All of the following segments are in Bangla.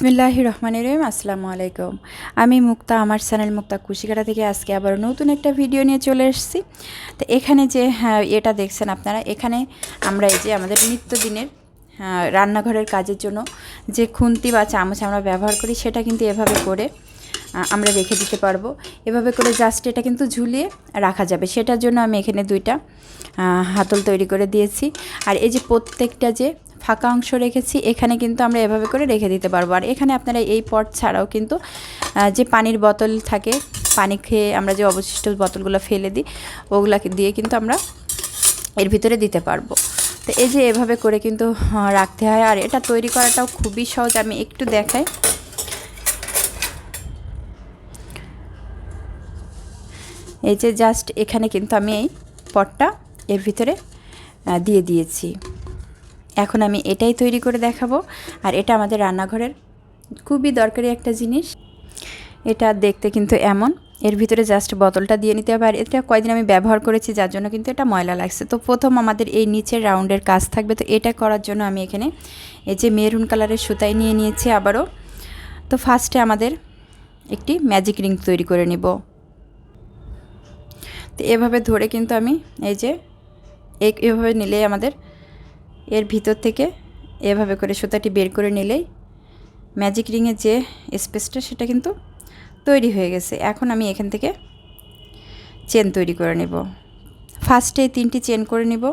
বিসমিল্লাহ রহমান রহিম আসসালামু আলাইকুম। আমি মুক্তা আমার চ্যানেল মুক্তা কুশিকাটা থেকে আজকে আবার নতুন একটা ভিডিও নিয়ে চলে এসেছি। তো এখানে যে হ্যাঁ, এটা দেখছেন আপনারা এখানে আমরা এই যে আমাদের নিত্যদিনের হ্যাঁ, রান্নাঘরের কাজের জন্য যে খুন্তি বা চামচ আমরা ব্যবহার করি সেটা কিন্তু এভাবে করে আমরা রেখে দিতে পারব। এভাবে করে জাস্ট এটা কিন্তু ঝুলিয়ে রাখা যাবে। সেটার জন্য আমি এখানে দুইটা হাতল তৈরি করে দিয়েছি। আর এই যে প্রত্যেকটা যে ফাঁকা অংশ রেখেছি, এখানে কিন্তু আমরা এভাবে করে রেখে দিতে পারব। আর এখানে আপনারা এই পট ছাড়াও কিন্তু যে পানির বোতল থাকে, পানি খেয়ে আমরা যে অবশিষ্ট বোতলগুলো ফেলে দিই, ওগুলাকে দিয়ে কিন্তু আমরা এর ভিতরে দিতে পারব। তো এই যে এভাবে করে কিন্তু রাখতে হয়। আর এটা তৈরি করাটাও খুবই সহজ, আমি একটু দেখাই। এই যে জাস্ট এখানে কিন্তু আমি এই পটটা এর ভিতরে দিয়ে দিয়েছি। এখন আমি এটাই তৈরি করে দেখাবো। আর এটা আমাদের রান্নাঘরের খুবই দরকারি একটা জিনিস। এটা দেখতে কিন্তু এমন। এর ভিতরে জাস্ট বোতলটা দিয়ে নিতে হবে। আর এটা কয়দিন আমি ব্যবহার করেছি, যার জন্য কিন্তু এটা ময়লা লাগছে। তো প্রথম আমাদের এই নিচের রাউন্ডের কাজ থাকবে। তো এটা করার জন্য আমি এখানে এই যে মেরুন কালারের সুতাই নিয়ে নিয়েছি আবারও। তো ফার্স্টে আমাদের একটি ম্যাজিক রিং তৈরি করে নিব। তো এভাবে ধরে কিন্তু আমি এই যে এভাবে নিলে আমাদের এর ভিতর থেকে এভাবে করে সুতাটি বের করে নিলেই ম্যাজিক রিংয়ের যে স্পেসটা সেটা কিন্তু তৈরি হয়ে গেছে। এখন আমি এখান থেকে চেন তৈরি করে নেব। ফার্স্টে তিনটি চেন করে নিব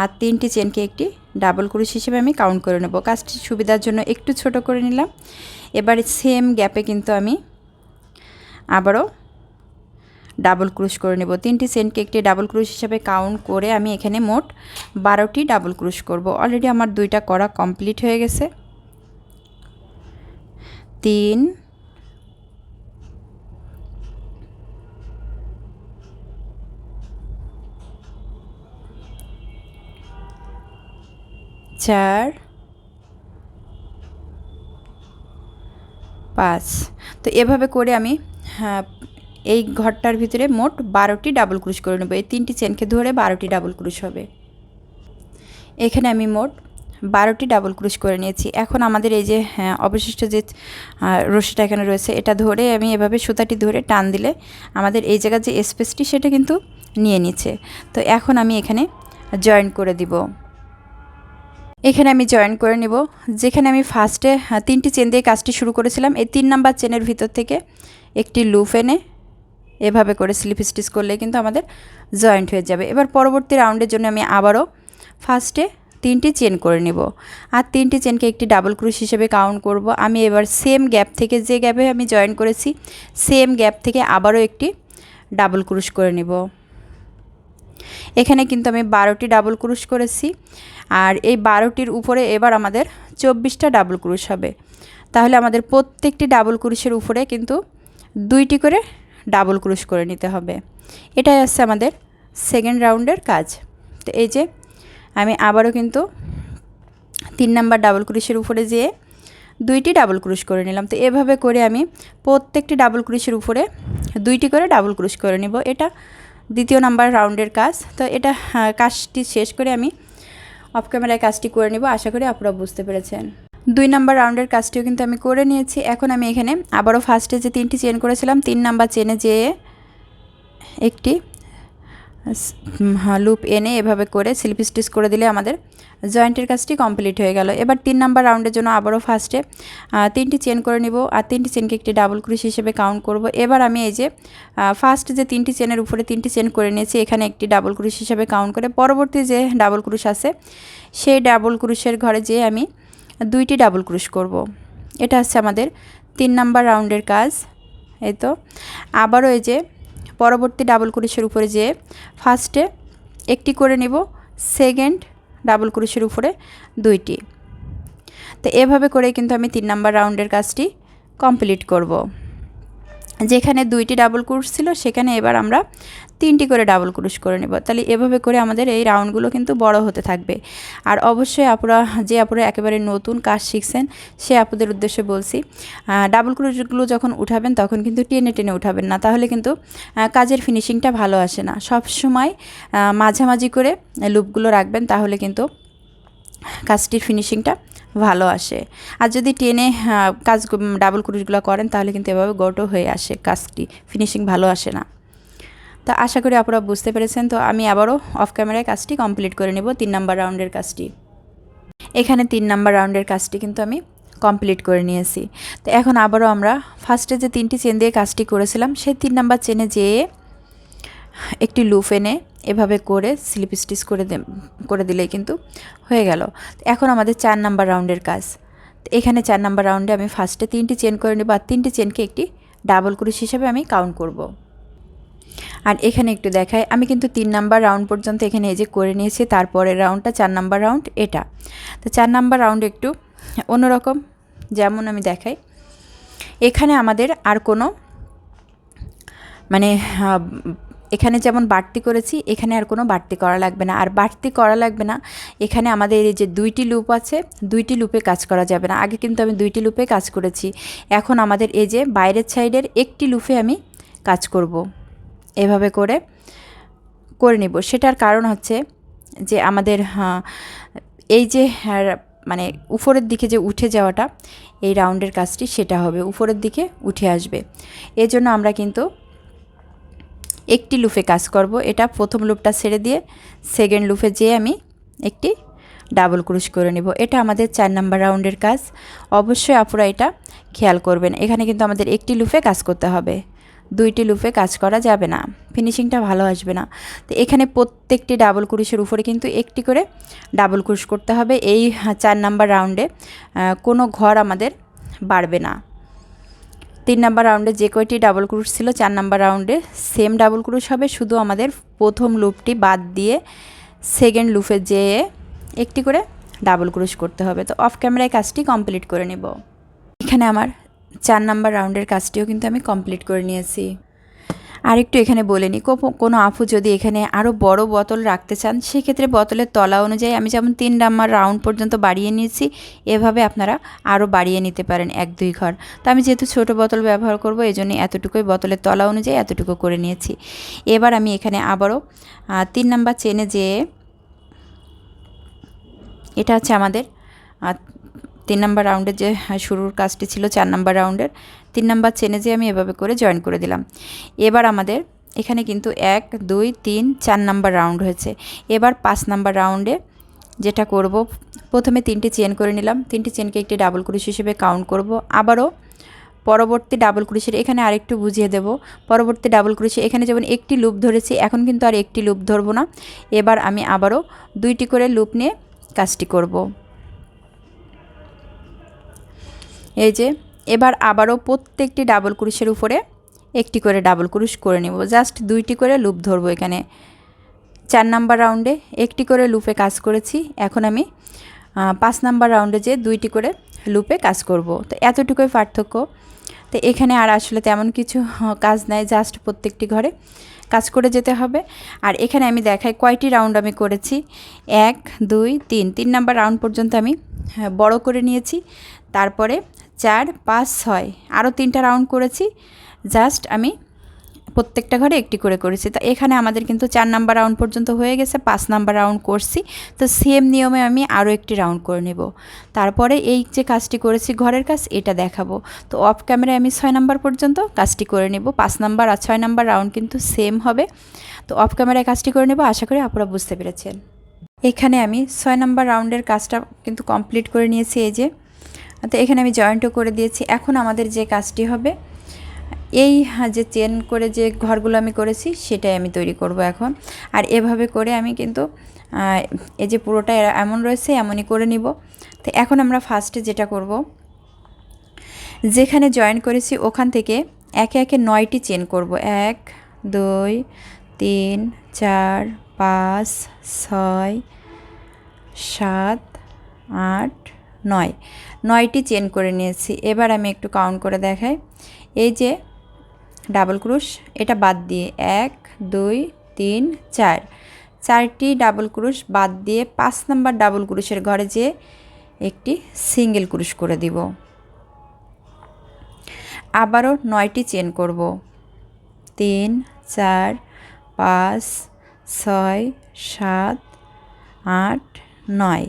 আর তিনটি চেনকে একটি ডাবল ক্রুশ হিসেবে আমি কাউন্ট করে নেব। কাজটি সুবিধার জন্য একটু ছোট করে নিলাম। এবারে সেম গ্যাপে কিন্তু আমি আবারও ডাবল ক্রুশ করে নেব। তিনটি সেন্টকে একটি ডাবল ক্রুশ হিসাবে কাউন্ট করে আমি এখানে মোট বারোটি ডাবল ক্রুশ করব। অলরেডি আমার দুইটা করা কমপ্লিট হয়ে গেছে। তিন চার পাঁচ। তো এভাবে করে আমি হ্যাঁ, এই ঘরটার ভিতরে মোট বারোটি ডাবল ক্রুশ করে নেব। এই তিনটি চেনকে ধরে বারোটি ডাবল ক্রুশ হবে। এখানে আমি মোট বারোটি ডাবল ক্রুশ করে নিয়েছি। এখন আমাদের এই যে হ্যাঁ, অবশিষ্ট যে রশিটা এখানে রয়েছে এটা ধরে আমি এভাবে সুতাটি ধরে টান দিলে আমাদের এই জায়গার যে স্পেসটি সেটা কিন্তু নিয়ে নিচ্ছে। তো এখন আমি এখানে জয়েন করে দিব। এখানে আমি জয়েন করে নিব। যেখানে আমি ফার্স্টে আহ, তিনটি চেন দিয়ে কাজটি শুরু করেছিলাম। এই তিন নাম্বার চেনের ভিতর থেকে একটি লুপ এনে এভাবে করে স্লিপ স্টিচ করলে কিন্তু আমাদের জয়েন্ট হয়ে যাবে। এবার পরবর্তী রাউন্ডের জন্য আমি আবারও ফার্স্টে তিনটি চেন করে নেব। আর তিনটি চেনকে একটি ডাবল ক্রুশ হিসেবে কাউন্ট করব। আমি এবার সেম গ্যাপ থেকে যে গ্যাপে আমি জয়েন করেছি, সেম গ্যাপ থেকে আবারও একটি ডাবল ক্রুশ করে নিব। এখানে কিন্তু আমি বারোটি ডাবল ক্রুশ করেছি। আর এই বারোটির উপরে এবার আমাদের চব্বিশটা ডাবল ক্রুশ হবে। তাহলে আমাদের প্রত্যেকটি ডাবল ক্রুশের উপরে কিন্তু দুইটি করে ডাবল ক্রুশ করে নিতে হবে। এটাই হচ্ছে আমাদের সেকেন্ড রাউন্ডের কাজ। তো এই যে, আমি আবারও কিন্তু তিন নাম্বার ডাবল ক্রুশের উপরে যেয়ে দুইটি ডাবল ক্রুশ করে নিলাম। তো এভাবে করে আমি প্রত্যেকটি ডাবল ক্রুশের উপরে দুইটি করে ডাবল ক্রুশ করে নিব। এটা দ্বিতীয় নাম্বার রাউন্ডের কাজ। তো এটা কাজটি শেষ করে আমি অফ ক্যামেরায় কাজটি করে নিব। আশা করি আপনারা বুঝতে পেরেছেন। দুই নাম্বার রাউন্ডের কাজটিও কিন্তু আমি করে নিয়েছি। এখন আমি এখানে আবারও ফার্স্টে যে তিনটি চেন করেছিলাম, তিন নাম্বার চেনে যেয়ে একটি লুপ এনে এভাবে করে স্লিপ স্টিচ করে দিলে আমাদের জয়েন্টের কাজটি কমপ্লিট হয়ে গেল। এবার তিন নাম্বার রাউন্ডের জন্য আবারও ফার্স্টে তিনটি চেন করে নিব আর তিনটি চেনকে একটি ডাবল ক্রুশ হিসেবে কাউন্ট করব। এবার আমি এই যে ফার্স্ট যে তিনটি চেনের উপরে তিনটি চেন করে নিয়েছি, এখানে একটি ডাবল ক্রুশ হিসেবে কাউন্ট করে পরবর্তী যে ডাবল ক্রুশ আছে, সেই ডাবল ক্রুশের ঘরে যেয়ে আমি দুইটি ডাবল ক্রুশ করব। এটা হচ্ছে আমাদের তিন নাম্বার রাউন্ডের কাজ, এই তো আবারও এই যে পরবর্তী ডাবল ক্রুশের উপরে যেয়ে ফার্স্টে একটি করে নেব সেকেন্ড ডাবল ক্রুশের উপরে দুইটি তো এভাবে করে কিন্তু আমি তিন নাম্বার রাউন্ডের কাজটি কমপ্লিট করব। যেখানে দুইটি ডাবল ক্রুশ ছিল, সেখানে এবার আমরা তিনটি করে ডাবল ক্রুশ করে নেব। তাহলে এভাবে করে আমাদের এই রাউন্ডগুলো কিন্তু বড় হতে থাকবে। আর অবশ্যই আপুরা, যে আপুরা একেবারে নতুন কাজ শিখছেন, সে আপুদের উদ্দেশ্যে বলছি ডাবল ক্রুশগুলো যখন উঠাবেন, তখন কিন্তু টেনে টেনে উঠাবেন না। তাহলে কিন্তু কাজের ফিনিশিংটা ভালো আসে না। সব সময় মাঝামাঝি করে লুপগুলো রাখবেন, তাহলে কিন্তু কাজটির ফিনিশিংটা ভালো আসে। আর যদি টেনে কাজ ডাবল ক্রুশগুলো করেন, তাহলে কিন্তু এভাবে গোটো হয়ে আসে, কাজটি। ফিনিশিং ভালো আসে না। তো আশা করি আপনারা বুঝতে পেরেছেন। তো আমি আবারও অফ ক্যামেরায় কাজটি কমপ্লিট করে নেব তিন নাম্বার রাউন্ডের কাজটি। এখানে তিন নাম্বার রাউন্ডের কাজটি কিন্তু আমি কমপ্লিট করে নিয়েছি। তো এখন আবারও আমরা ফার্স্টে যে তিনটি চেন দিয়ে কাজটি করেছিলাম, সেই তিন নাম্বার চেনে যেয়ে একটি লুপ এনে এভাবে করে স্লিপ স্টিচ করে করে দিলেই কিন্তু হয়ে গেল। এখন আমাদের চার নাম্বার রাউন্ডের কাজ। তো এখানে চার নাম্বার রাউন্ডে আমি ফার্স্টে তিনটি চেন করে নেব আর তিনটি চেনকে একটি ডাবল ক্রুশ হিসেবে আমি কাউন্ট করব। আর এখানে একটু দেখাই, আমি কিন্তু তিন নাম্বার রাউন্ড পর্যন্ত এখানে এই যে করে নিয়েছি, তারপরের রাউন্ডটা চার নাম্বার রাউন্ড এটা। তো চার নাম্বার রাউন্ড একটু অন্যরকম, যেমন আমি দেখাই। এখানে আমাদের আর কোনো মানে এখানে যেমন বাড়তি করেছি, এখানে আর কোনো বাড়তি করা লাগবে না। আর বাড়তি করা লাগবে না, এখানে আমাদের এই যে দুইটি লুপ আছে, দুইটি লুপে কাজ করা যাবে না। আগে কিন্তু আমি দুইটি লুপে কাজ করেছি। এখন আমাদের এই যে বাইরের সাইডের একটি লুপে আমি কাজ করব। এভাবে করে করে নিব। সেটার কারণ হচ্ছে যে আমাদের এই যে হ্যাঁ, মানে উপরের দিকে যে উঠে যাওয়াটা এই রাউন্ডের কাজটি সেটা হবে। উপরের দিকে উঠে আসবে। এজন্য আমরা কিন্তু একটি লুফে কাজ করব। এটা প্রথম লুপটা ছেড়ে দিয়ে সেকেন্ড লুপে যেয়ে আমি একটি ডাবল ক্রুশ করে নিব। এটা আমাদের চার নাম্বার রাউন্ডের কাজ। অবশ্যই আপুরা এটা খেয়াল করবেন। এখানে কিন্তু আমাদের একটি লুফে কাজ করতে হবে। দুইটি লুপে কাজ করা যাবে না। ফিনিশিংটা ভালো আসবে না। তো এখানে প্রত্যেকটি ডাবল ক্রুশের উপরে কিন্তু একটি করে ডাবল ক্রুশ করতে হবে। এই চার নাম্বার রাউন্ডে কোনো ঘর আমাদের বাড়বে না। তিন নাম্বার রাউন্ডে যে কয়টি ডাবল ক্রুশ ছিল, চার নাম্বার রাউন্ডে সেম ডাবল ক্রুশ হবে। শুধু আমাদের প্রথম লুপটি বাদ দিয়ে সেকেন্ড লুপে যেয়ে একটি করে ডাবল ক্রুশ করতে হবে। তো অফ ক্যামেরায় কাজটি কমপ্লিট করে নেব। এখানে আমার চার নাম্বার রাউন্ডের কাজটিও কিন্তু আমি কমপ্লিট করে নিয়েছি। আর একটু এখানে বলে নিই কোনো আফু যদি এখানে আরও বড় বোতল রাখতে চান, সেক্ষেত্রে বোতলের তলা অনুযায়ী আমি যেমন তিন নাম্বার রাউন্ড পর্যন্ত বাড়িয়ে নিয়েছি, এভাবে আপনারা আরও বাড়িয়ে নিতে পারেন এক, দুই ঘর। তো আমি যেহেতু ছোট বোতল ব্যবহার করব এই জন্য এতটুকুই বোতলের তলা অনুযায়ী এতটুকু করে নিয়েছি। এবার আমি এখানে আবারও তিন নাম্বার চেনে যেয়ে, এটা হচ্ছে আমাদের তিন নাম্বার রাউন্ডের যে শুরুর কাজটি ছিল চার নাম্বার রাউন্ডের, তিন নাম্বার চেনে যে আমি এভাবে করে জয়েন করে দিলাম। এবার আমাদের এখানে কিন্তু এক, দুই, তিন, চার নাম্বার রাউন্ড হয়েছে। এবার পাঁচ নাম্বার রাউন্ডে যেটা করব, প্রথমে তিনটি চেন করে নিলাম। তিনটি চেনকে একটি ডাবল ক্রুশ হিসেবে কাউন্ট করব। আবারও পরবর্তী ডাবল ক্রুশের এখানে আরেকটু বুঝিয়ে দেব। পরবর্তী ডাবল ক্রুশে এখানে যেমন একটি লুপ ধরেছি, এখন কিন্তু আর একটি লুপ ধরবো না। এবার আমি আবারও দুইটি করে লুপ নিয়ে কাজটি করব। এই যে এবার আবারও প্রত্যেকটি ডাবল ক্রুশের উপরে একটি করে ডাবল ক্রুশ করে নেব। জাস্ট দুইটি করে লুপ ধরবো এখানে। চার নাম্বার রাউন্ডে একটি করে লুপে কাজ করেছি। এখন আমি পাঁচ নাম্বার রাউন্ডে যে দুইটি করে লুপে কাজ করব। তো এতটুকুই পার্থক্য। তো এখানে আর আসলে তেমন কিছু কাজ নাই জাস্ট প্রত্যেকটি ঘরে কাজ করে যেতে হবে। আর এখানে আমি দেখাই কয়টি রাউন্ড আমি করেছি। এক দুই তিন। তিন নাম্বার রাউন্ড পর্যন্ত আমি হ্যাঁ, বড় করে নিয়েছি। তারপরে চার, পাঁচ, ছয়। আরও তিনটা রাউন্ড করেছি। জাস্ট আমি প্রত্যেকটা ঘরে একটি করে করেছি। তা এখানে আমাদের কিন্তু চার নাম্বার রাউন্ড পর্যন্ত হয়ে গেছে, পাঁচ নাম্বার রাউন্ড করছি। তো সেম নিয়মে আমি আরও একটি রাউন্ড করে নেব। তারপরে এই যে কাজটি করেছি ঘরের কাজ, এটা দেখাবো। তো অফ ক্যামেরায় আমি ছয় নাম্বার পর্যন্ত কাজটি করে নেব। পাঁচ নাম্বার আর ছয় নাম্বার রাউন্ড কিন্তু সেম হবে। তো অফ ক্যামেরায় কাজটি করে নেব, আশা করি আপনারা বুঝতে পেরেছেন। এখানে আমি ছয় নাম্বার রাউন্ডের কাজটা কিন্তু কমপ্লিট করে নিয়েছি। এই যে তো এখানে আমি জয়েন্টও করে দিয়েছি। এখন আমাদের যে কাজটি হবে এই হ্যাঁ, যে চেন করে যে ঘরগুলো আমি করেছি সেটাই আমি তৈরি করব এখন। আর এভাবে করে আমি কিন্তু এই যে পুরোটা এমন রয়েছে এমনই করে নিব। তো এখন আমরা ফার্স্টে যেটা করব যেখানে জয়েন করেছি ওখান থেকে একে একে নয়টি চেন করব। এক দুই তিন চার পাঁচ ছয় সাত আট নয়। নয়টি চেন করে নিয়েছি। এবার আমি একটু কাউন্ট করে দেখাই। এই যে ডাবল ক্রুশ এটা বাদ দিয়ে এক, দুই, তিন, চার। চারটি ডাবল ক্রুশ বাদ দিয়ে পাঁচ নাম্বার ডাবল ক্রুশের ঘরে যেয়ে একটি সিঙ্গেল ক্রুশ করে দিব। আবারও নয়টি চেন করব। তিন, চার, পাঁচ, ছয়, সাত, আট, নয়।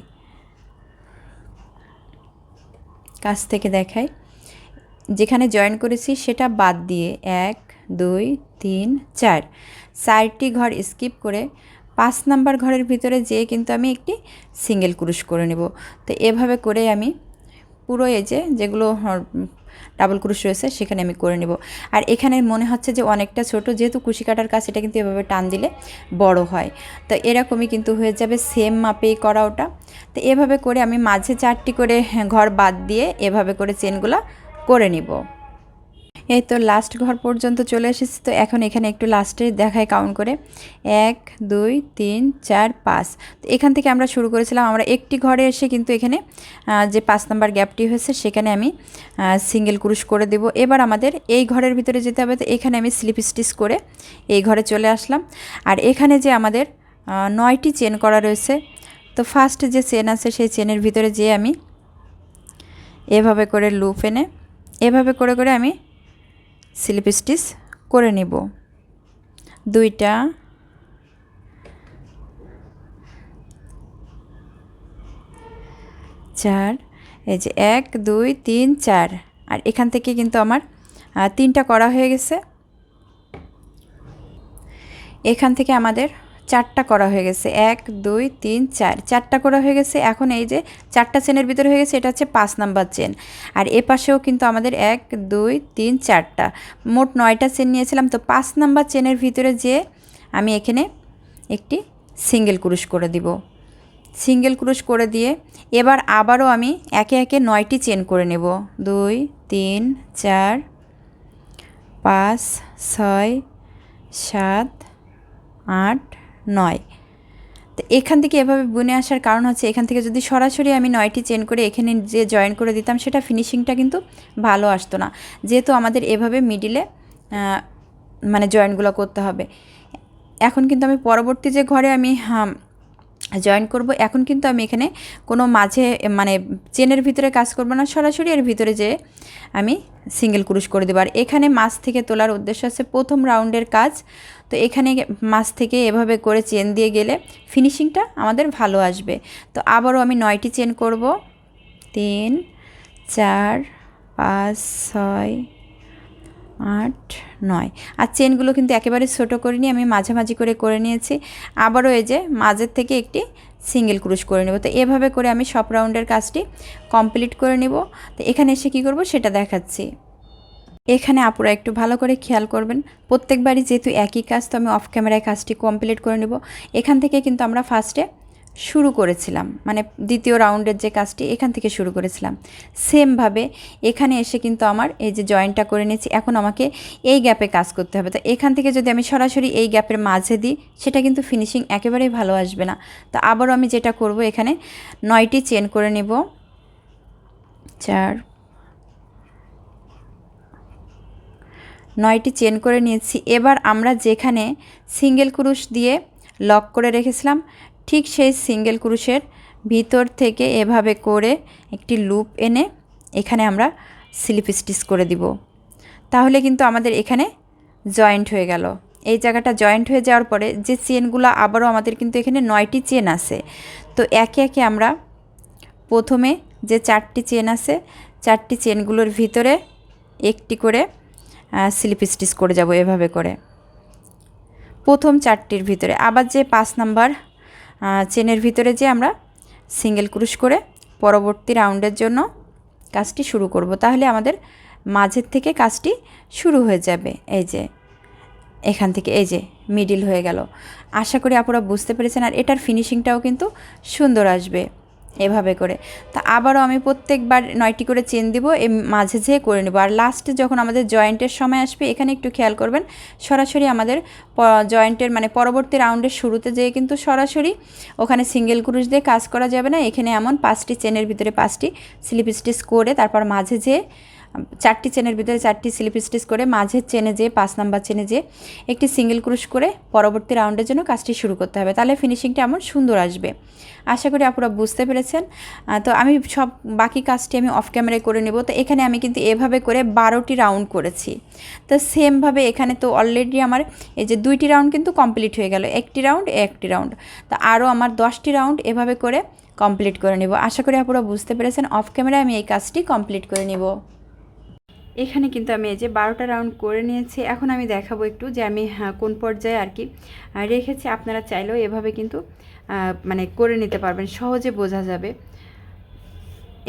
কাছ থেকে দেখাই। যেখানে জয়েন করেছি সেটা বাদ দিয়ে এক, দুই, তিন, চার। চারটি ঘর স্কিপ করে পাঁচ নাম্বার ঘরের ভিতরে যেয়ে কিন্তু আমি একটি সিঙ্গেল ক্রুশ করে নেব। তো এভাবে করে আমি পুরো এই যেগুলো ডাবল ক্রুশ রয়েছে, সেখানে আমি করে নেব। আর এখানে মনে হচ্ছে যে অনেকটা ছোট, যেহেতু কুশি কাটার কাজ, এটা কিন্তু এভাবে টান দিলে বড় হয়। তো এরকমই কিন্তু হয়ে যাবে সেম মাপেই করা ওটা। তো এভাবে করে আমি মাঝে চারটি করে ঘর বাদ দিয়ে এভাবে করে চেনগুলো করে নিব। এই তো লাস্ট ঘর পর্যন্ত চলে এসেছি, তো এখন এখানে একটু লাস্টে দেখায় কাউন্ট করে। এক, দুই, তিন, চার, পাঁচ। তো এখান থেকে আমরা শুরু করেছিলাম, আমরা একটি ঘরে এসে কিন্তু এখানে যে পাঁচ নাম্বার গ্যাপটি হয়েছে, সেখানে আমি সিঙ্গেল ক্রুশ করে দেব। এবার আমাদের এই ঘরের ভিতরে যেতে হবে, তো এখানে আমি স্লিপ স্টিচ করে এই ঘরে চলে আসলাম। আর এখানে যে আমাদের নয়টি চেন করা রয়েছে, তো ফার্স্ট যে চেন আছে, সেই চেনের ভিতরে যেয়ে আমি, এভাবে করে লুপ এনে, এভাবে করে করে আমি স্লিপ স্টিচ করে নিব। দুইটা চার, এই যে এক, দুই, তিন, চার। আর এখান থেকে কিন্তু আমার তিনটা করা হয়ে গেছে। এখান থেকে আমাদের চারটা করা হয়ে গেছে। এক, দুই, তিন, চার। চারটা করা হয়ে গেছে। এখন এই যে চারটা চেনের ভিতরে হয়ে গেছে, এটা হচ্ছে পাঁচ নাম্বার চেন। আর এ পাশেও কিন্তু আমাদের এক, দুই, তিন, চারটা। মোট নয়টা চেন নিয়েছিলাম। তো পাঁচ নাম্বার চেনের ভিতরে যে আমি এখানে একটি সিঙ্গেল ক্রুশ করে দিব। সিঙ্গেল ক্রুশ করে দিয়ে এবার আবারও আমি একে একে নয়টি চেন করে নেব। দুই, তিন, চার, পাঁচ, ছয়, সাত, আট নয়। তো এখান থেকে এভাবে বুনে আসার কারণ হচ্ছে এখান থেকে যদি সরাসরি আমি নয়টি চেন করে এখানে যে জয়েন করে দিতাম, সেটা ফিনিশিংটা কিন্তু ভালো আসতো না। যেহেতু আমাদের এভাবে মিডিলে মানে জয়েনগুলো করতে হবে। এখন কিন্তু আমি পরবর্তী যে ঘরে আমি জয়েন করব। এখন কিন্তু আমি এখানে কোনো মাঝে মানে চেনের ভিতরে কাজ করব না, সরাসরি এর ভিতরে যে আমি সিঙ্গেল ক্রুশ করে দেবো। আর এখানে মাছ থেকে তোলার উদ্দেশ্য আছে প্রথম রাউন্ডের কাজ। তো এখানে মাছ থেকে এভাবে করে চেন দিয়ে গেলে ফিনিশিংটা আমাদের ভালো আসবে। তো আবারও আমি নয়টি চেন করব। তিন, চার, পাঁচ, ছয় আট, নয়। আর চেনগুলো কিন্তু একেবারে ছোটো করিনি, আমি মাঝামাঝি করে করে নিয়েছি। আবারও এই যে মাঝের থেকে একটি সিঙ্গেল ক্রুশ করে নেব। তো এভাবে করে আমি সব রাউন্ডের কাজটি কমপ্লিট করে নেব। তো এখানে এসে কী করব সেটা দেখাচ্ছি। এখানে আপুরা একটু ভালো করে খেয়াল করবেন, প্রত্যেকবারই যেহেতু একই কাজ, তো আমি অফ ক্যামেরায় কাজটি কমপ্লিট করে নেব। এখান থেকে কিন্তু আমরা ফার্স্টে শুরু করেছিলাম। মানে দ্বিতীয় রাউন্ডের যে কাজটি, এখান থেকে শুরু করেছিলাম। সেমভাবে এখানে এসে কিন্তু আমার এই যে জয়েন্টটা করে নিয়েছি, এখন আমাকে এই গ্যাপে কাজ করতে হবে। তো এখান থেকে যদি আমি সরাসরি এই গ্যাপের মাঝে দিই, সেটা কিন্তু ফিনিশিং একেবারেই ভালো আসবে না। তো আবারও আমি যেটা করব, এখানে নয়টি চেন করে নেব। চার, নয়টি চেন করে নিয়েছি। এবার আমরা যেখানে সিঙ্গেল ক্রুশ দিয়ে লক করে রেখেছিলাম ঠিক সেই সিঙ্গেল ক্রুশের ভিতর থেকে এভাবে করে একটি লুপ এনে এখানে আমরা স্লিপ স্টিচ করে দিব। তাহলে কিন্তু আমাদের এখানে জয়েন্ট হয়ে গেল। এই জায়গাটা জয়েন্ট হয়ে যাওয়ার পরে যে চেনগুলো আবারও আমাদের কিন্তু এখানে নয়টি চেন আছে। তো একে একে আমরা প্রথমে যে চারটি চেন আছে, চারটি চেনগুলোর ভিতরে একটি করে স্লিপ স্টিচ করে যাব এভাবে করে। প্রথম চারটির ভিতরে। আবার যে পাঁচ নাম্বার চেনের ভিতরে যে আমরা সিঙ্গেল ক্রুশ করে পরবর্তী রাউন্ডের জন্য কাজটি শুরু করব, তাহলে আমাদের মাঝের থেকে কাজটি শুরু হয়ে যাবে। এই যে, এখান থেকে এই যে, মিডিল হয়ে গেল। আশা করি আপনারা বুঝতে পেরেছেন, আর এটার ফিনিশিংটাও কিন্তু সুন্দর আসবে। এভাবে করে। তা আবারও আমি প্রত্যেকবার নয়টি করে চেন দিব, এ মাঝে যেয়ে করে নেব। আর লাস্টে যখন আমাদের জয়েন্টের সময় আসবে, এখানে একটু খেয়াল করবেন, সরাসরি আমাদের জয়েন্টের মানে পরবর্তী রাউন্ডের শুরুতে যেয়ে কিন্তু সরাসরি ওখানে সিঙ্গেল ক্রুশ দিয়ে কাজ করা যাবে না। এখানে এমন পাঁচটি চেনের ভিতরে পাঁচটি স্লিপ স্টিচ করে তারপর মাঝে যেয়ে চারটি চেনের ভিতরে চারটি স্লিপ স্টিচ করে মাঝের চেনে যে পাঁচ নাম্বার চেনে যে একটি সিঙ্গেল ক্রুশ করে পরবর্তী রাউন্ডের জন্য কাজটি শুরু করতে হবে। তাহলে ফিনিশিংটা এমন সুন্দর আসবে। আশা করি আপনারা বুঝতে পেরেছেন। তো আমি সব বাকি কাজটি আমি অফ ক্যামেরায় করে নেব। তো এখানে আমি কিন্তু এভাবে করে বারোটি রাউন্ড করেছি। তো সেমভাবে এখানে তো অলরেডি আমার এই যে দুইটি রাউন্ড কিন্তু কমপ্লিট হয়ে গেল। একটি রাউন্ড একটি রাউন্ড তো আরও আমার দশটি রাউন্ড এভাবে করে কমপ্লিট করে নেব। আশা করি আপনারা বুঝতে পেরেছেন। অফ ক্যামেরায় আমি এই কাজটি কমপ্লিট করে নেব। এখানে কিন্তু আমি এই যে বারোটা রাউন্ড করে নিয়েছি। এখন আমি দেখাবো একটু যে আমি হ্যাঁ, কোন পর্যায়ে আর কি রেখেছি। আপনারা চাইলেও এভাবে কিন্তু মানে করে নিতে পারবেন সহজে বোঝা যাবে।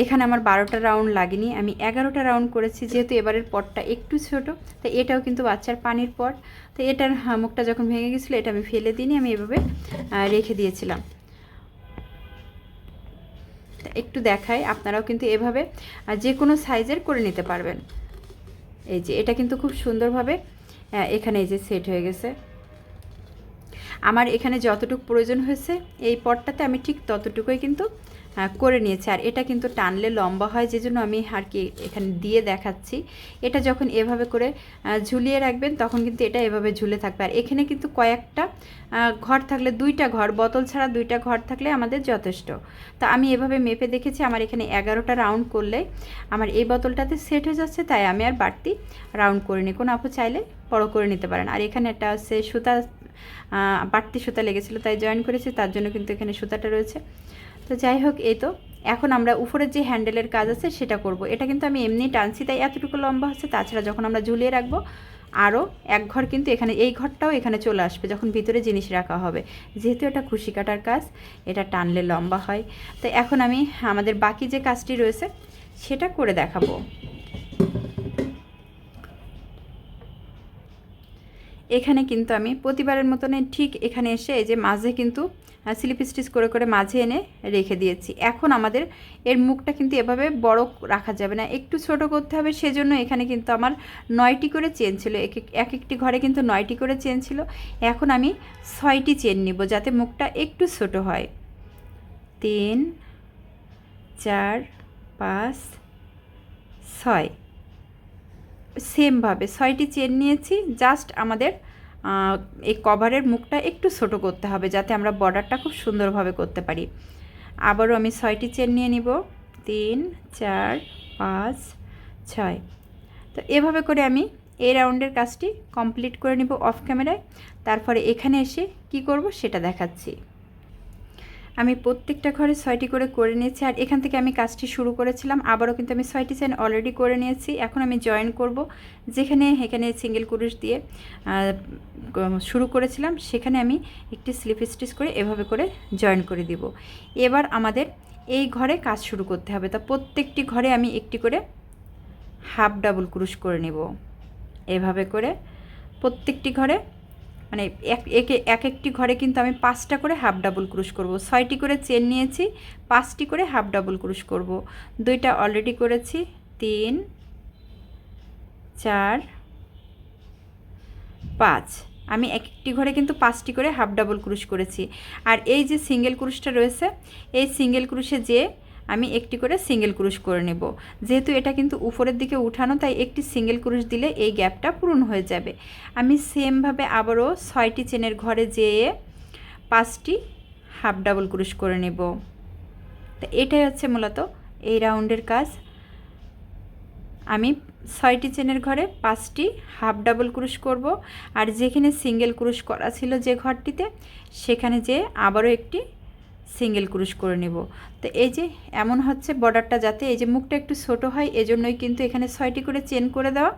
এখানে আমার বারোটা রাউন্ড লাগেনি। আমি এগারোটা রাউন্ড করেছি যেহেতু এবারের পটটা একটু ছোট তো এটাও কিন্তু বাচ্চার পানির পট। তো এটার হ্যাঁ, মুখটা যখন ভেঙে গেছিল এটা আমি ফেলে দিইনি আমি এভাবে রেখে দিয়েছিলাম। একটু দেখাই আপনারাও কিন্তু এভাবে যে কোনো সাইজের করে নিতে পারবেন। এই যে এটা কিন্তু খুব সুন্দরভাবে এখানে এই যে সেট হয়ে গেছে। আমার এখানে যতটুকু প্রয়োজন হয়েছে, এই পটটাতে আমি ঠিক ততটুকুই কিন্তু করে নিয়েছি। আর এটা কিন্তু টানলে লম্বা হয় যে জন্য আমি আর কি এখানে দিয়ে দেখাচ্ছি। এটা যখন এভাবে করে ঝুলিয়ে রাখবেন, তখন কিন্তু এটা এভাবে ঝুলে থাকবে। আর এখানে কিন্তু কয়েকটা ঘর থাকলে দুইটা ঘর, বোতল ছাড়া দুইটা ঘর থাকলে আমাদের যথেষ্ট। তা আমি এভাবে মেপে দেখেছি, আমার এখানে এগারোটা রাউন্ড করলে আমার এই বোতলটাতে সেট হয়ে যাচ্ছে, তাই আমি আর বাড়তি রাউন্ড করিনি। কোনো আপু চাইলে বড় করে নিতে পারেন। আর এখানে একটা হচ্ছে সুতা বাড়তি সুতা লেগেছিলো, তাই জয়েন করেছি, তার জন্য কিন্তু এখানে সুতাটা রয়েছে। তো যাই হোক, এই তো। এখন আমরা উপরের যে হ্যান্ডেলের কাজ আছে, সেটা করব। এটা কিন্তু আমি এমনি টানছি, তাই এতটুকু লম্বা হচ্ছে। তাছাড়া যখন আমরা ঝুলিয়ে রাখব আরও এক ঘর কিন্তু এখানে, এই ঘরটাও এখানে চলে আসবে, যখন ভিতরে জিনিস রাখা হবে। যেহেতু এটা খুশি কাটার কাজ, এটা টানলে লম্বা হয়। তো এখন আমি আমাদের বাকি যে কাজটি রয়েছে, সেটা করে দেখাবো। এখানে কিন্তু আমি প্রতিবারের মতনই ঠিক এখানে এসে এই যে মাঝে কিন্তু স্লিপ স্টিচ করে করে মাঝে এনে রেখে দিয়েছি। এখন আমাদের এর মুখটা কিন্তু এভাবে বড় রাখা যাবে না। একটু ছোট করতে হবে সেজন্য এখানে কিন্তু আমার নয়টি করে চেন ছিল। এক একটি ঘরে কিন্তু নয়টি করে চেন ছিল। এখন আমি ছয়টি চেন নিব যাতে মুখটা একটু ছোট হয়। তিন, চার, পাঁচ, ছয়। সেমভাবে ছয়টি চেন নিয়েছি জাস্ট আমাদের এই কভারের মুখটা একটু ছোট করতে হবে যাতে আমরা বর্ডারটা খুব সুন্দরভাবে করতে পারি। আবারও আমি ছয়টি চেন নিয়ে নিব। তিন, চার, পাঁচ, ছয়। তো এভাবে করে আমি এই রাউন্ডের কাজটি কমপ্লিট করে নিব অফ ক্যামেরায় তারপরে এখানে এসে কি করব সেটা দেখাচ্ছি। আমি প্রত্যেকটা ঘরে ছয়টি করে করে নিয়েছি, আর এখান থেকে আমি কাজটি শুরু করেছিলাম। আবারও কিন্তু আমি ছয়টি চেন অলরেডি করে নিয়েছি। এখন আমি জয়েন করব, যেখানে, এখানে সিঙ্গেল কুরুশ দিয়ে শুরু করেছিলাম, সেখানে আমি একটি স্লিপ স্টিচ করে এভাবে করে জয়েন করে দিব। এবার আমাদের এই ঘরে কাজ শুরু করতে হবে। তা প্রত্যেকটি ঘরে আমি একটি করে হাফ ডাবল ক্রুশ করে নেব। এভাবে করে প্রত্যেকটি ঘরে মানে এক, একে, এক একটি ঘরে কিন্তু আমি পাঁচটা করে হাফ ডাবল ক্রুশ করব। ছয়টি করে চেন নিয়েছি, পাঁচটি করে হাফ ডাবল ক্রুশ করব। দুইটা অলরেডি করেছি, তিন, চার, পাঁচ। আমি এক একটি ঘরে কিন্তু পাঁচটি করে হাফ ডাবল ক্রুশ করেছি। আর এই যে সিঙ্গেল ক্রুশটা রয়েছে, এই সিঙ্গেল ক্রুশে যে আমি একটি করে সিঙ্গেল ক্রুশ করে নেব। যেহেতু এটা কিন্তু উপরের দিকে উঠানো, তাই একটি সিঙ্গেল ক্রুশ দিলে এই গ্যাপটা পূরণ হয়ে যাবে। আমি সেমভাবে আবারও ছয়টি চেনের ঘরে যেয়ে পাঁচটি হাফ ডাবল ক্রুশ করে নেব। তো এটাই হচ্ছে মূলত এই রাউন্ডের কাজ। আমি ছয়টি চেনের ঘরে পাঁচটি হাফ ডাবল ক্রুশ করব। আর যেখানে সিঙ্গেল ক্রুশ করা ছিল যে ঘরটিতে, সেখানে যে আবারও একটি সিঙ্গেল ক্রুশ করে নেব। তো এই যে এমন হচ্ছে বর্ডারটা যাতে এই যে মুখটা একটু ছোট হয়, এজন্যই কিন্তু এখানে ছয়টি করে চেন করে দেওয়া।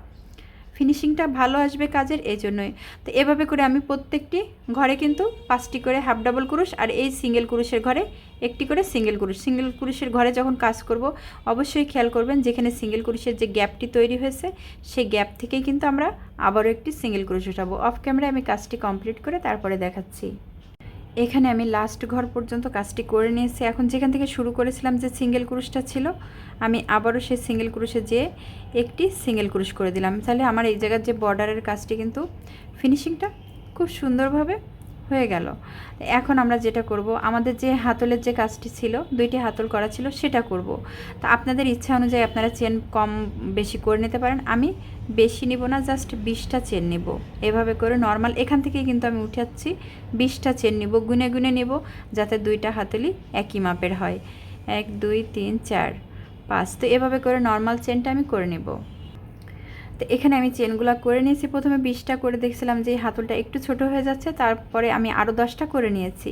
ফিনিশিংটা ভালো আসবে কাজের এই জন্যই তো এভাবে করে আমি প্রত্যেকটি ঘরে কিন্তু পাঁচটি করে হাফ ডাবল ক্রুশ আর এই সিঙ্গেল ক্রুশের ঘরে একটি করে সিঙ্গেল ক্রুশ। সিঙ্গেল ক্রুশের ঘরে যখন কাজ করব, অবশ্যই খেয়াল করবেন যেখানে সিঙ্গেল ক্রুশের যে গ্যাপটি তৈরি হয়েছে, সেই গ্যাপ থেকেই কিন্তু আমরা আবারও একটি সিঙ্গেল ক্রুশ উঠাবো। অফ ক্যামেরায় আমি কাজটি কমপ্লিট করে তারপরে দেখাচ্ছি। এখানে আমি লাস্ট ঘর পর্যন্ত কাজটি করে নিয়েছি। এখন যেখান থেকে শুরু করেছিলাম যে সিঙ্গেল কুরুশটা ছিল, আমি আবারও সেই সিঙ্গেল ক্রুশে যেয়ে একটি সিঙ্গেল কুরুশ করে দিলাম। তাহলে আমার এই জায়গার যে বর্ডারের কাজটি কিন্তু ফিনিশিংটা খুব সুন্দরভাবে হয়ে গেল। এখন আমরা যেটা করব, আমাদের যে হাতলের যে কাজটি ছিল, দুইটি হাতল করা ছিল, সেটা করব। তা আপনাদের ইচ্ছা অনুযায়ী আপনারা চেন কম বেশি করে নিতে পারেন। আমি বেশি নিব না জাস্ট বিশটা চেন নিব। এভাবে করে নর্মাল এখান থেকেই কিন্তু আমি উঠাচ্ছি, বিশটা চেন নিব, গুনে গুনে নিব, যাতে দুইটা হাতলি একই মাপের হয়। এক, দুই, তিন, চার, পাঁচ, তো এভাবে করে নর্মাল চেনটা আমি করে নেব। তো এখানে আমি চেনগুলো করে নিয়েছি, প্রথমে বিশটা করে দেখছিলাম যে হাতলটা একটু ছোট হয়ে যাচ্ছে, তারপরে আমি আরও দশটা করে নিয়েছি।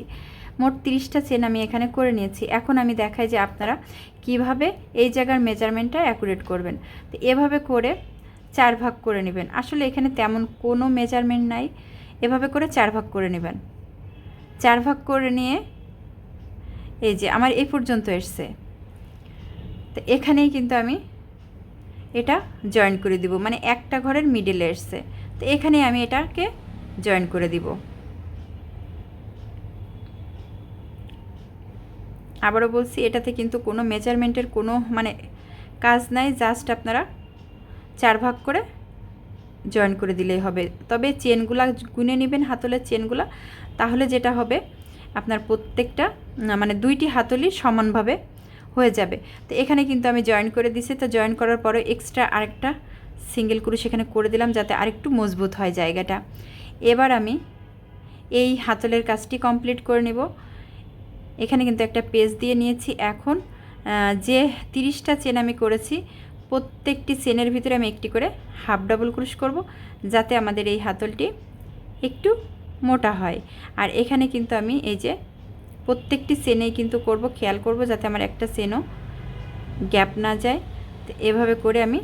মোট তিরিশটা চেন আমি এখানে করে নিয়েছি। এখন আমি দেখাই যে আপনারা কীভাবে এই জায়গার মেজারমেন্টটা অ্যাকুরেট করবেন। তো এভাবে করে চার ভাগ করে নেবেন। আসলে এখানে তেমন কোনো মেজারমেন্ট নাই। এভাবে করে চার ভাগ করে নেবেন। চার ভাগ করে নিয়ে এই যে আমার এই পর্যন্ত এসছে। তো এখানেই কিন্তু আমি এটা জয়েন করে দিব। মানে একটা ঘরের মিডলে এসছে। তো এখানে আমি এটাকে জয়েন করে দিব। আবারও বলছি, এটাতে কিন্তু কোনো মেজারমেন্টের কোনো মানে কাজ নাই। জাস্ট আপনারা চার ভাগ করে জয়েন করে দিলেই হবে। তবে চেনগুলা গুনে নেবেন, হাতলের চেনগুলা তাহলে যেটা হবে, আপনার প্রত্যেকটা মানে দুইটি হাতলই সমানভাবে হয়ে যাবে। তো এখানে কিন্তু আমি জয়েন করে দিছি। তো জয়েন করার পরে এক্সট্রা আরেকটা সিঙ্গেল করে সেখানে করে দিলাম যাতে আরেকটু মজবুত হয় জায়গাটা। এবার আমি এই হাতলের কাজটি কমপ্লিট করে নেব। এখানে কিন্তু একটা পেজ দিয়ে নিয়েছি। এখন যে তিরিশটা চেন আমি করেছি প্রত্যেকটি চেনের ভিতরে আমি একটি করে হাফ ডাবল ক্রুশ করব, যাতে আমাদের এই হাতলটি একটু মোটা হয়। আর এখানে কিন্তু আমি এই যে প্রত্যেকটি চেনেই কিন্তু করব, খেয়াল করব যাতে আমার একটা চেনও গ্যাপ না যায়। তো এভাবে করে আমি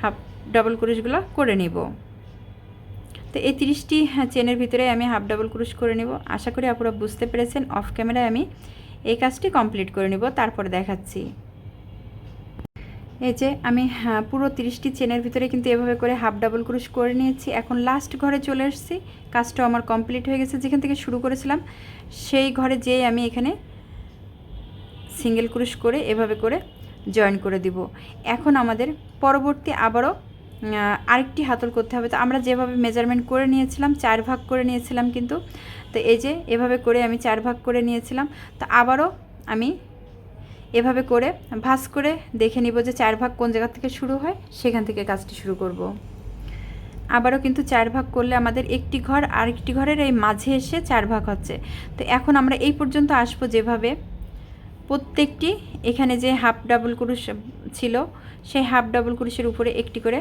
হাফ ডাবল ক্রুশগুলো করে নেব। তো এই তিরিশটি চেনের ভিতরে আমি হাফ ডাবল ক্রুশ করে নেব। আশা করি আপনারা বুঝতে পেরেছেন। অফ ক্যামেরায় আমি এই কাজটি কমপ্লিট করে নেব। তারপরে দেখাচ্ছি। এই যে আমি হ্যাঁ, পুরো তিরিশটি চেনের ভিতরে কিন্তু এভাবে করে হাফ ডাবল ক্রুশ করে নিয়েছি। এখন লাস্ট ঘরে চলে এসেছি। কাজটাও আমার কমপ্লিট হয়ে গেছে। যেখান থেকে শুরু করেছিলাম সেই ঘরে যেয়ে আমি এখানে সিঙ্গেল ক্রুশ করে এভাবে করে জয়েন করে দিব। এখন আমাদের পরবর্তী আবারও আরেকটি হাতল করতে হবে। তো আমরা যেভাবে মেজারমেন্ট করে নিয়েছিলাম চার ভাগ করে নিয়েছিলাম কিন্তু তো এই যে এভাবে করে আমি চার ভাগ করে নিয়েছিলাম। তো আবারও আমি এভাবে করে ভাঁজ করে দেখে নিব যে চার ভাগ কোন জায়গা থেকে শুরু হয়, সেখান থেকে কাজটি শুরু করব। আবারও কিন্তু চার ভাগ করলে আমাদের একটি ঘর আরেকটি ঘরের এই মাঝে এসে চার ভাগ হচ্ছে। তো এখন আমরা এই পর্যন্ত আসব যেভাবে। প্রত্যেকটি এখানে যে হাফ ডাবল ক্রুশ ছিল, সেই হাফ ডাবল ক্রুশের উপরে একটি করে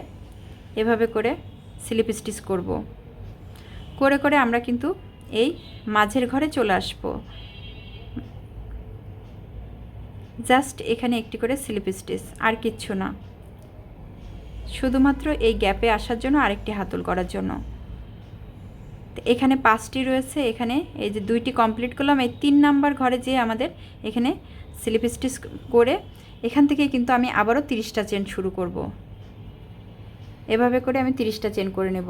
এভাবে করে স্লিপ স্টিচ করব। করে করে আমরা কিন্তু এই মাঝের ঘরে চলে আসব। জাস্ট এখানে একটি করে স্লিপ স্টিচ আর কিচ্ছু না। শুধুমাত্র এই গ্যাপে আসার জন্য আরেকটি হাতল করার জন্য। এখানে পাঁচটি রয়েছে, এখানে এই যে দুইটি কমপ্লিট করলাম, এই তিন নাম্বার ঘরে যেয়ে আমাদের এখানে স্লিপ স্টিচ করে এখান থেকে কিন্তু আমি আবারও তিরিশটা চেন শুরু করব। এভাবে করে আমি তিরিশটা চেন করে নেব।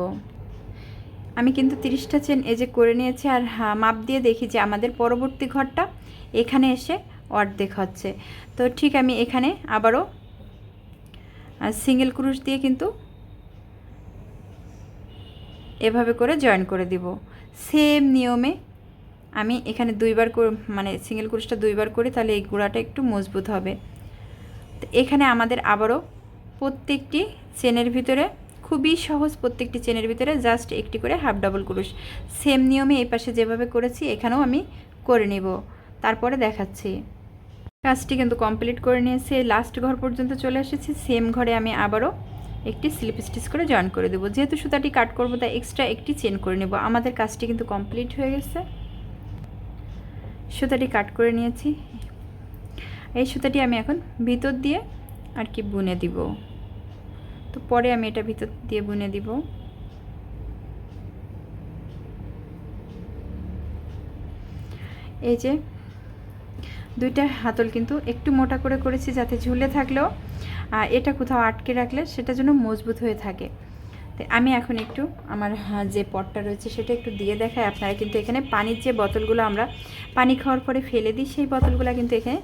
আমি কিন্তু তিরিশটা চেন এই যে করে নিয়েছি, আর মাপ দিয়ে দেখি যে আমাদের পরবর্তী ঘরটা এখানে এসে অর্ধেক হচ্ছে। তো ঠিক আমি এখানে আবারও সিঙ্গেল ক্রুশ দিয়ে কিন্তু এভাবে করে জয়েন করে দিব। সেম নিয়মে আমি এখানে দুইবার মানে সিঙ্গেল ক্রুশটা দুইবার করি, তাহলে এই গুঁড়াটা একটু মজবুত হবে। তো এখানে আমাদের আবারও প্রত্যেকটি চেনের ভিতরে, খুবই সহজ প্রত্যেকটি চেনের ভিতরে জাস্ট একটি করে হাফ ডাবল ক্রুশ। সেম নিয়মে এই পাশে যেভাবে করেছি, এখানেও আমি করে নিব। তারপরে দেখাচ্ছি। কাজটি কিন্তু কমপ্লিট করে নিয়েছি। লাস্ট ঘর পর্যন্ত চলে এসেছি। সেম ঘরে আমি আবারও একটি স্লিপ স্টিচ করে জয়েন করে দেবো। যেহেতু সুতাটি কাট করব, তাই এক্সট্রা একটি চেন করে নেব। আমাদের কাজটি কিন্তু কমপ্লিট হয়ে গেছে। সুতাটি কাট করে নিয়েছি। এই সুতাটি আমি এখন ভিতর দিয়ে আর কি বুনে দিব। তো পরে আমি এটা ভিতর দিয়ে বুনে দিব। এই যে দুইটা হাতল কিন্তু একটু মোটা করে করেছি যাতে ঝুলে থাকলেও এটা কোথাও আটকে রাখলে সেটা যেন মজবুত হয়ে থাকে। তো আমি এখন একটু আমার যে পটটা রয়েছে সেটা একটু দিয়ে দেখাই। আপনারা কিন্তু এখানে পানির যে বোতলগুলো আমরা পানি খাওয়ার পরে ফেলে দিই, সেই বোতলগুলো কিন্তু এখানে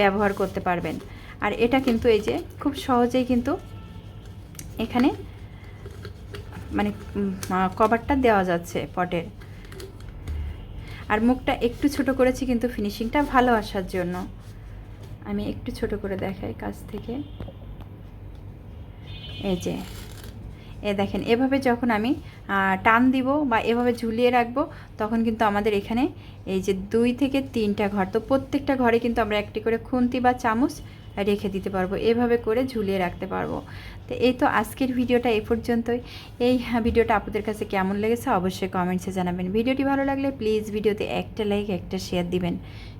ব্যবহার করতে পারবেন। আর এটা কিন্তু এই যে খুব সহজেই কিন্তু এখানে মানে কভারটা দেওয়া যাচ্ছে পটের। আর মুখটা একটু ছোট করেছি, কিন্তু ফিনিশিংটা ভালো আসার জন্য। আমি একটু ছোট করে দেখাই কাছ থেকে। এই যে, এ দেখেন, এভাবে যখন আমি টান দিব বা এভাবে ঝুলিয়ে রাখব, তখন কিন্তু আমাদের এখানে এই যে দুই থেকে তিনটা ঘর, তো প্রত্যেকটা ঘরে কিন্তু আমরা একটি করে খুন্তি বা চামচ রেখে দিতে পারব, এভাবে করে ঝুলিয়ে রাখতে পারব। তো এই তো আজকের ভিডিওটা এ পর্যন্তই। এই ভিডিওটা আপনাদের কাছে কেমন লেগেছে অবশ্যই কমেন্টসে জানাবেন। ভিডিওটি ভালো লাগলে প্লিজ ভিডিওতে একটা লাইক একটা শেয়ার দিবেন।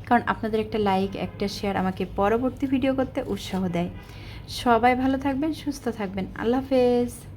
কারণ আপনাদের একটা লাইক একটা শেয়ার আমাকে পরবর্তী ভিডিও করতে উৎসাহ দেয়। সবাই ভালো থাকবেন, সুস্থ থাকবেন। আল্লাহ হাফেজ।